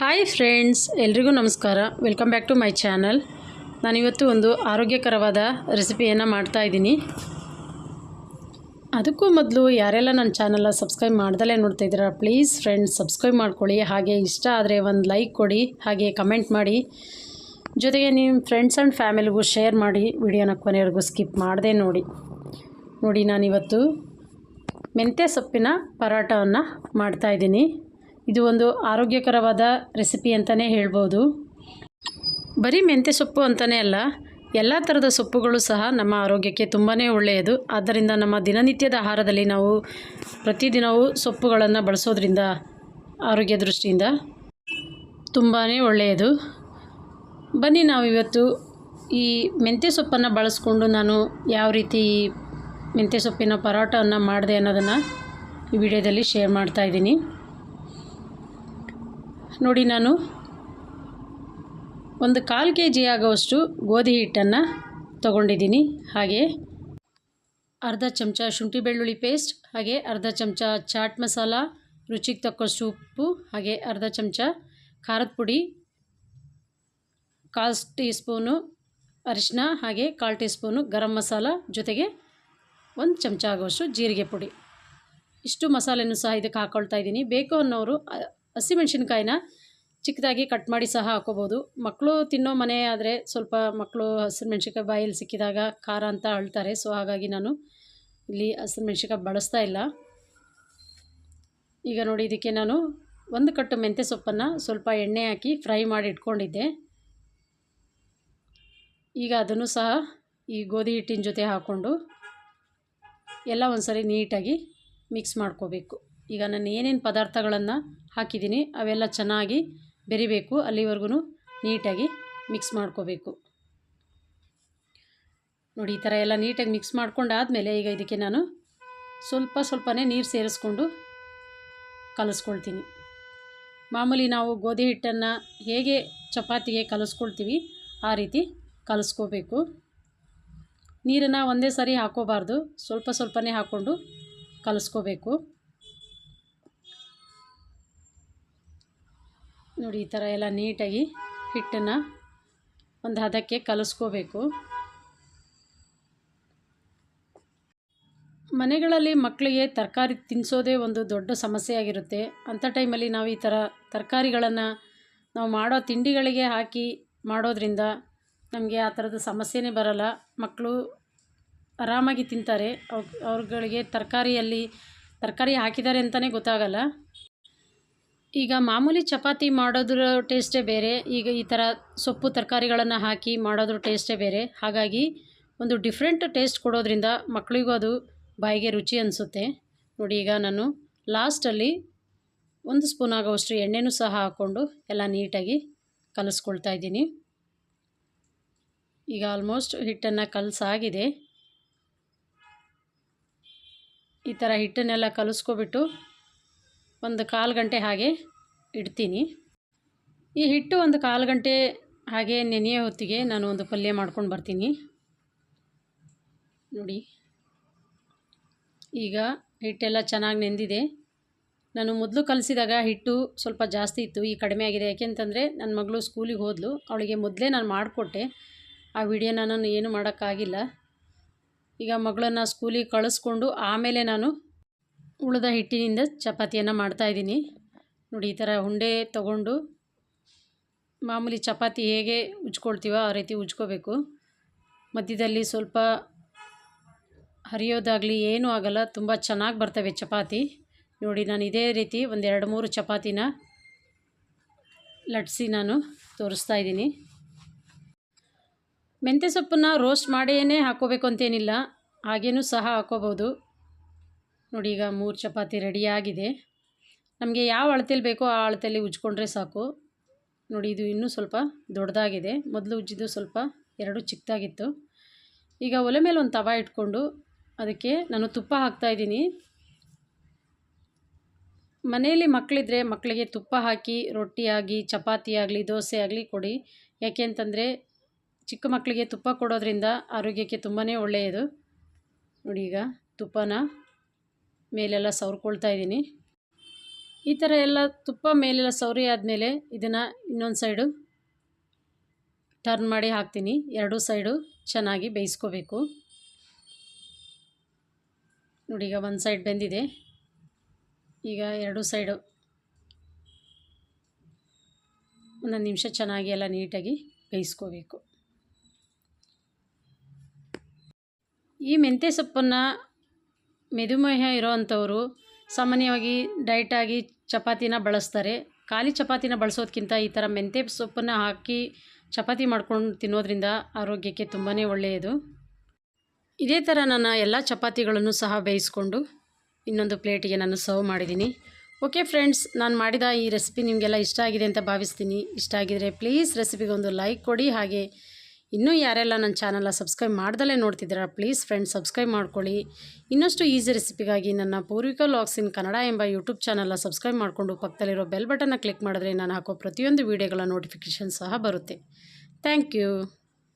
Hi friends ಎಲ್ರಿಗೂ ನಮಸ್ಕಾರ. Welcome back to my channel ನಾನಿವತ್ತು ಒಂದು ಆರೋಗ್ಯಕರವಾದ ರೆಸಿಪಿಯನ್ನು ಮಾಡ್ತಾ ಇದ್ದೀನಿ. ಅದಕ್ಕೂ ಮೊದಲು ಯಾರೆಲ್ಲ ನನ್ನ ಚಾನಲ್ನ ಸಬ್ಸ್ಕ್ರೈಬ್ ಮಾಡ್ದಲೇ ನೋಡ್ತಾ ಇದ್ದೀರ ಪ್ಲೀಸ್ ಫ್ರೆಂಡ್ಸ್ ಸಬ್ಸ್ಕ್ರೈಬ್ ಮಾಡ್ಕೊಳ್ಳಿ. ಹಾಗೆ ಇಷ್ಟ ಆದರೆ ಒಂದು ಲೈಕ್ ಕೊಡಿ, ಹಾಗೆ ಕಮೆಂಟ್ ಮಾಡಿ. ಜೊತೆಗೆ ನಿಮ್ಮ ಫ್ರೆಂಡ್ಸ್ ಆ್ಯಂಡ್ ಫ್ಯಾಮಿಲಿಗೂ ಶೇರ್ ಮಾಡಿ ವಿಡಿಯೋನ ಕೊನೆಯವರೆಗೂ ಸ್ಕಿಪ್ ಮಾಡದೆ ನೋಡಿ. ನೋಡಿ ನಾನಿವತ್ತು ಮೆಂತ್ಯ ಸೊಪ್ಪಿನ ಪರಾಟವನ್ನು ಮಾಡ್ತಾಯಿದ್ದೀನಿ ಇದು ಒಂದು ಆರೋಗ್ಯಕರವಾದ ರೆಸಿಪಿ ಅಂತಲೇ ಹೇಳ್ಬೋದು. ಬರೀ ಮೆಂತ್ಯ ಸೊಪ್ಪು ಅಂತಲೇ ಅಲ್ಲ, ಎಲ್ಲ ಥರದ ಸೊಪ್ಪುಗಳು ಸಹ ನಮ್ಮ ಆರೋಗ್ಯಕ್ಕೆ ತುಂಬಾ ಒಳ್ಳೆಯದು. ಆದ್ದರಿಂದ ನಮ್ಮ ದಿನನಿತ್ಯದ ಆಹಾರದಲ್ಲಿ ನಾವು ಪ್ರತಿದಿನವೂ ಸೊಪ್ಪುಗಳನ್ನು ಬಳಸೋದ್ರಿಂದ ಆರೋಗ್ಯ ದೃಷ್ಟಿಯಿಂದ ತುಂಬಾ ಒಳ್ಳೆಯದು. ಬನ್ನಿ ನಾವು ಇವತ್ತು ಈ ಮೆಂತ್ಯ ಸೊಪ್ಪನ್ನು ಬಳಸ್ಕೊಂಡು ನಾನು ಯಾವ ರೀತಿ ಮೆಂತ್ಯ ಸೊಪ್ಪಿನ ಪರೋಟವನ್ನು ಮಾಡಿದೆ ಅನ್ನೋದನ್ನು ಈ ವಿಡಿಯೋದಲ್ಲಿ ಶೇರ್ ಮಾಡ್ತಾ ಇದ್ದೀನಿ. ನೋಡಿ ನಾನು. ಒಂದು ಕಾಲು ಕೆ ಜಿ ಆಗೋವಷ್ಟು ಗೋಧಿ ಹಿಟ್ಟನ್ನು ತಗೊಂಡಿದ್ದೀನಿ. ಹಾಗೆ ಅರ್ಧ ಚಮಚ ಶುಂಠಿ ಬೆಳ್ಳುಳ್ಳಿ ಪೇಸ್ಟ್, ಹಾಗೆ ಅರ್ಧ ಚಮಚ ಚಾಟ್ ಮಸಾಲ, ರುಚಿಗೆ ತಕ್ಕಷ್ಟು ಉಪ್ಪು, ಹಾಗೆ ಅರ್ಧ ಚಮಚ ಖಾರದ ಪುಡಿ, ಕಾಲು ಟೀ ಸ್ಪೂನು ಅರಿಶಿನ ಹಾಗೆ ಕಾಲು ಟೀ ಸ್ಪೂನು ಗರಂ ಮಸಾಲ ಜೊತೆಗೆ ಒಂದು ಚಮಚ ಆಗುವಷ್ಟು ಜೀರಿಗೆ ಪುಡಿ. ಇಷ್ಟು ಮಸಾಲೆನೂ ಸಹ ಇದಕ್ಕೆ ಹಾಕ್ಕೊಳ್ತಾ ಇದ್ದೀನಿ. ಬೇಕು ಅನ್ನೋರು ಹಸಿಮೆಣ್ಸಿನ್ಕಾಯಿನ ಚಿಕ್ಕದಾಗಿ ಕಟ್ ಮಾಡಿ ಸಹ ಹಾಕೋಬೋದು. ಮಕ್ಕಳು ತಿನ್ನೋ ಮನೆ ಆದರೆ ಸ್ವಲ್ಪ ಮಕ್ಕಳು ಹಸಿಮೆಣ್ಸಿನ್ಕಾಯಿ ಬಾಯಲ್ಲಿ ಸಿಕ್ಕಿದಾಗ ಖಾರ ಅಂತ ಅಳ್ತಾರೆ. ಸೊ, ಹಾಗಾಗಿ ನಾನು ಇಲ್ಲಿ ಹಸಿಮೆಣ್ಸಿನ್ಕಾಯಿ ಬಳಸ್ತಾ ಇಲ್ಲ. ಈಗ ನೋಡಿ, ಇದಕ್ಕೆ ನಾನು ಒಂದು ಕಟ್ಟು ಮೆಂತ್ಯ ಸೊಪ್ಪನ್ನು ಸ್ವಲ್ಪ ಎಣ್ಣೆ ಹಾಕಿ ಫ್ರೈ ಮಾಡಿ ಇಟ್ಕೊಂಡಿದ್ದೆ. ಈಗ ಅದನ್ನು ಸಹ ಈ ಗೋಧಿ ಹಿಟ್ಟಿನ ಜೊತೆ ಹಾಕ್ಕೊಂಡು ಎಲ್ಲ ಒಂದ್ಸರಿ ನೀಟಾಗಿ ಮಿಕ್ಸ್ ಮಾಡ್ಕೋಬೇಕು. ಈಗ ನಾನು ಏನೇನು ಪದಾರ್ಥಗಳನ್ನು ಹಾಕಿದ್ದೀನಿ ಅವೆಲ್ಲ ಚೆನ್ನಾಗಿ ಬೆರಿಬೇಕು ಅಲ್ಲಿವರೆಗೂ ನೀಟಾಗಿ ಮಿಕ್ಸ್ ಮಾಡ್ಕೋಬೇಕು. ನೋಡಿ, ಈ ಥರ ಎಲ್ಲ ನೀಟಾಗಿ ಮಿಕ್ಸ್ ಮಾಡ್ಕೊಂಡಾದಮೇಲೆ ಈಗ ಇದಕ್ಕೆ ನಾನು ಸ್ವಲ್ಪ ಸ್ವಲ್ಪನೇ ನೀರು ಸೇರಿಸ್ಕೊಂಡು ಕಲಿಸ್ಕೊಳ್ತೀನಿ. ಮಾಮೂಲಿ ನಾವು ಗೋಧಿ ಹಿಟ್ಟನ್ನು ಹೇಗೆ ಚಪಾತಿಗೆ ಕಲಿಸ್ಕೊಳ್ತೀವಿ, ಆ ರೀತಿ ಕಲಿಸ್ಕೋಬೇಕು. ನೀರನ್ನು ಒಂದೇ ಸಾರಿ ಹಾಕೋಬಾರ್ದು, ಸ್ವಲ್ಪ ಸ್ವಲ್ಪನೇ ಹಾಕ್ಕೊಂಡು ಕಲಿಸ್ಕೋಬೇಕು. ನೋಡಿ, ಈ ಥರ ಎಲ್ಲ ನೀಟಾಗಿ ಹಿಟ್ಟನ್ನು ಒಂದು ಹದಕ್ಕೆ ಕಲಿಸ್ಕೋಬೇಕು. ಮನೆಗಳಲ್ಲಿ ಮಕ್ಕಳಿಗೆ ತರಕಾರಿ ತಿನ್ನಿಸೋದೇ ಒಂದು ದೊಡ್ಡ ಸಮಸ್ಯೆ ಆಗಿರುತ್ತೆ ಅಂಥ ಟೈಮಲ್ಲಿ ನಾವು ಈ ಥರ ತರಕಾರಿಗಳನ್ನು ನಾವು ಮಾಡೋ ತಿಂಡಿಗಳಿಗೆ ಹಾಕಿ ಮಾಡೋದ್ರಿಂದ ನಮಗೆ ಆ ಥರದ ಸಮಸ್ಯೆನೇ ಬರಲ್ಲ. ಮಕ್ಕಳು ಆರಾಮಾಗಿ ತಿಂತಾರೆ. ಅವ್ರ ಅವ್ರುಗಳಿಗೆ ತರಕಾರಿಯಲ್ಲಿ, ತರಕಾರಿ ಹಾಕಿದ್ದಾರೆ ಅಂತಲೇ ಗೊತ್ತಾಗಲ್ಲ. ಈಗ ಮಾಮೂಲಿ ಚಪಾತಿ ಮಾಡೋದ್ರ ಟೇಸ್ಟೇ ಬೇರೆ, ಈಗ ಈ ಥರ ಸೊಪ್ಪು ತರಕಾರಿಗಳನ್ನು ಹಾಕಿ ಮಾಡೋದ್ರ ಟೇಸ್ಟೇ ಬೇರೆ. ಹಾಗಾಗಿ ಒಂದು ಡಿಫ್ರೆಂಟ್ ಟೇಸ್ಟ್ ಕೊಡೋದ್ರಿಂದ ಮಕ್ಕಳಿಗೂ ಅದು ಬಾಯಿಗೆ ರುಚಿ ಅನಿಸುತ್ತೆ. ನೋಡಿ, ಈಗ ನಾನು ಲಾಸ್ಟಲ್ಲಿ ಒಂದು ಸ್ಪೂನ್ ಆಗೋವಷ್ಟು ಎಣ್ಣೆನೂ ಸಹ ಹಾಕ್ಕೊಂಡು ಎಲ್ಲ ನೀಟಾಗಿ ಕಲಿಸ್ಕೊಳ್ತಾ ಇದ್ದೀನಿ. ಈಗ ಆಲ್ಮೋಸ್ಟ್ ಹಿಟ್ಟನ್ನು ಕಲಸಾಗಿದೆ. ಈ ಥರ ಹಿಟ್ಟನ್ನೆಲ್ಲ ಕಲಿಸ್ಕೊಬಿಟ್ಟು ಒಂದು ಕಾಲು ಗಂಟೆ ಹಾಗೆ ಇಡ್ತೀನಿ. ಈ ಹಿಟ್ಟು ಒಂದು ಕಾಲು ಗಂಟೆ ಹಾಗೆ ನೆನೆಯೋ ಹೊತ್ತಿಗೆ ನಾನು ಒಂದು ಪಲ್ಯ ಮಾಡ್ಕೊಂಡು ಬರ್ತೀನಿ. ನೋಡಿ. ಈಗ ಹಿಟ್ಟೆಲ್ಲ ಚೆನ್ನಾಗಿ ನೆಂದಿದೆ. ನಾನು ಮೊದಲು ಕಲಿಸಿದಾಗ ಹಿಟ್ಟು ಸ್ವಲ್ಪ ಜಾಸ್ತಿ ಇತ್ತು ಈ ಕಡಿಮೆ ಆಗಿದೆ. ಯಾಕೆಂತಂದರೆ ನನ್ನ ಮಗಳು ಸ್ಕೂಲಿಗೆ ಹೋದ್ಲು. ಅವಳಿಗೆ ಮೊದಲೇ ನಾನು ಮಾಡಿಕೊಟ್ಟೆ. ಆ ವಿಡಿಯೋನ ನಾನು ಏನು ಮಾಡೋಕ್ಕಾಗಿಲ್ಲ. ಈಗ ಮಗಳನ್ನು ಸ್ಕೂಲಿಗೆ ಕಳಿಸ್ಕೊಂಡು ಆಮೇಲೆ ನಾನು ಉಳಿದ ಹಿಟ್ಟಿನಿಂದ ಚಪಾತಿಯನ್ನು ಮಾಡ್ತಾಯಿದ್ದೀನಿ ನೋಡಿ, ಈ ಥರ ಉಂಡೆ ತಗೊಂಡು ಮಾಮೂಲಿ ಚಪಾತಿ ಹೇಗೆ ಉಜ್ಕೊಳ್ತೀವೋ ಆ ರೀತಿ ಉಜ್ಕೋಬೇಕು. ಮಧ್ಯದಲ್ಲಿ ಸ್ವಲ್ಪ ಹರಿಯೋದಾಗಲಿ ಏನೂ ಆಗಲ್ಲ, ತುಂಬ ಚೆನ್ನಾಗಿ ಬರ್ತವೆ ಚಪಾತಿ. ನೋಡಿ, ನಾನು ಇದೇ ರೀತಿ ಒಂದು ಎರಡು ಮೂರು ಚಪಾತಿನ ಲಟ್ಸಿ ನಾನು ತೋರಿಸ್ತಾ ಇದ್ದೀನಿ. ಮೆಂತ್ಯ ಸೊಪ್ಪನ್ನು ರೋಸ್ಟ್ ಮಾಡಿಯೇ ಹಾಕೋಬೇಕು ಅಂತೇನಿಲ್ಲ, ಹಾಗೇನೂ ಸಹ ಹಾಕೋಬೋದು ನೋಡಿ, ಈಗ ಮೂರು ಚಪಾತಿ ರೆಡಿಯಾಗಿದೆ ನಮಗೆ ಯಾವ ಅಳತೆಯಲ್ಲಿ ಬೇಕೋ ಆ ಅಳತೆಯಲ್ಲಿ ಉಜ್ಕೊಂಡ್ರೆ ಸಾಕು. ನೋಡಿ, ಇದು ಇನ್ನೂ ಸ್ವಲ್ಪ ದೊಡ್ಡದಾಗಿದೆ. ಮೊದಲು ಉಜ್ಜಿದ್ದು ಸ್ವಲ್ಪ ಎರಡು ಚಿಕ್ಕದಾಗಿತ್ತು. ಈಗ ಒಲೆ ಮೇಲೆ ಒಂದು ತವ ಇಟ್ಕೊಂಡು ಅದಕ್ಕೆ ನಾನು ತುಪ್ಪ ಹಾಕ್ತಾಯಿದ್ದೀನಿ ಮನೆಯಲ್ಲಿ ಮಕ್ಕಳಿದ್ರೆ ಮಕ್ಕಳಿಗೆ ತುಪ್ಪ ಹಾಕಿ, ರೊಟ್ಟಿ ಆಗಲಿ, ಚಪಾತಿ ಆಗಲಿ, ದೋಸೆ ಆಗಲಿ ಕೊಡಿ. ಯಾಕೆ ಅಂತಂದರೆ ಚಿಕ್ಕ ಮಕ್ಕಳಿಗೆ ತುಪ್ಪ ಕೊಡೋದ್ರಿಂದ ಆರೋಗ್ಯಕ್ಕೆ ತುಂಬಾ ಒಳ್ಳೆಯದು. ನೋಡಿ, ಈಗ ತುಪ್ಪನ ಮೇಲೆಲ್ಲ ಸವ್ರಿಕೊಳ್ತಾ ಇದ್ದೀನಿ. ಈ ಥರ ಎಲ್ಲ ತುಪ್ಪ ಮೇಲೆಲ್ಲ ಸವರಿ ಆದಮೇಲೆ ಇದನ್ನು ಇನ್ನೊಂದು ಸೈಡು ಟರ್ನ್ ಮಾಡಿ ಹಾಕ್ತೀನಿ. ಎರಡೂ ಸೈಡು ಚೆನ್ನಾಗಿ ಬೇಯಿಸ್ಕೋಬೇಕು. ನೋಡಿ, ಈಗ ಒಂದು ಸೈಡ್ ಬೆಂದಿದೆ. ಈಗ ಎರಡೂ ಸೈಡು ಒಂದೊಂದು ನಿಮಿಷ ಚೆನ್ನಾಗಿ ಎಲ್ಲ ನೀಟಾಗಿ ಬೇಯಿಸ್ಕೋಬೇಕು. ಈ ಮೆಂತ್ಯ ಸೊಪ್ಪನ್ನು ಮೆದುಮೇಹ ಇರೋವಂಥವರು ಸಾಮಾನ್ಯವಾಗಿ ಡೈಟಾಗಿ ಚಪಾತಿನ ಬಳಸ್ತಾರೆ. ಖಾಲಿ ಚಪಾತಿನ ಬಳಸೋದಕ್ಕಿಂತ ಈ ಥರ ಮೆಂತ್ಯ ಸೊಪ್ಪನ್ನು ಹಾಕಿ ಚಪಾತಿ ಮಾಡ್ಕೊಂಡು ತಿನ್ನೋದ್ರಿಂದ ಆರೋಗ್ಯಕ್ಕೆ ತುಂಬಾ ಒಳ್ಳೆಯದು. ಇದೇ ಥರ ನನ್ನ ಎಲ್ಲ ಚಪಾತಿಗಳನ್ನು ಸಹ ಬೇಯಿಸ್ಕೊಂಡು ಇನ್ನೊಂದು ಪ್ಲೇಟಿಗೆ ನಾನು ಸರ್ವ್ ಮಾಡಿದ್ದೀನಿ. ಓಕೆ ಫ್ರೆಂಡ್ಸ್, ನಾನು ಮಾಡಿದ ಈ ರೆಸಿಪಿ ನಿಮಗೆಲ್ಲ ಇಷ್ಟ ಆಗಿದೆ ಅಂತ ಭಾವಿಸ್ತೀನಿ. ಇಷ್ಟ ಆಗಿದರೆ ಪ್ಲೀಸ್ ರೆಸಿಪಿಗೆ ಒಂದು ಲೈಕ್ ಕೊಡಿ. ಹಾಗೆ ಇನ್ನೂ ಯಾರೆಲ್ಲ ನನ್ನ ಚಾನಲ್ನ ಸಬ್ಸ್ಕ್ರೈಬ್ ಮಾಡ್ದಲೇ ನೋಡ್ತಿದ್ದೀರಾ, ಪ್ಲೀಸ್ ಫ್ರೆಂಡ್ಸ್ ಸಬ್ಸ್ಕ್ರೈಬ್ ಮಾಡ್ಕೊಳ್ಳಿ. ಇನ್ನಷ್ಟು ಈಸಿ ರೆಸಿಪಿಗಾಗಿ ನನ್ನ ಪೂರ್ವಿಕ ಲಾಗ್ಸ್ ಇನ್ ಕನ್ನಡ ಎಂಬ ಯೂಟ್ಯೂಬ್ ಚಾನಲ್ನ ಸಬ್ಸ್ಕ್ರೈಬ್ ಮಾಡಿಕೊಂಡು ಪಕ್ಕದಲ್ಲಿರೋ ಬೆಲ್ ಬಟನ್ನ ಕ್ಲಿಕ್ ಮಾಡಿದ್ರೆ ನಾನು ಹಾಕೋ ಪ್ರತಿಯೊಂದು ವೀಡಿಯೋಗಳ ನೋಟಿಫಿಕೇಷನ್ ಸಹ ಬರುತ್ತೆ. Thank you.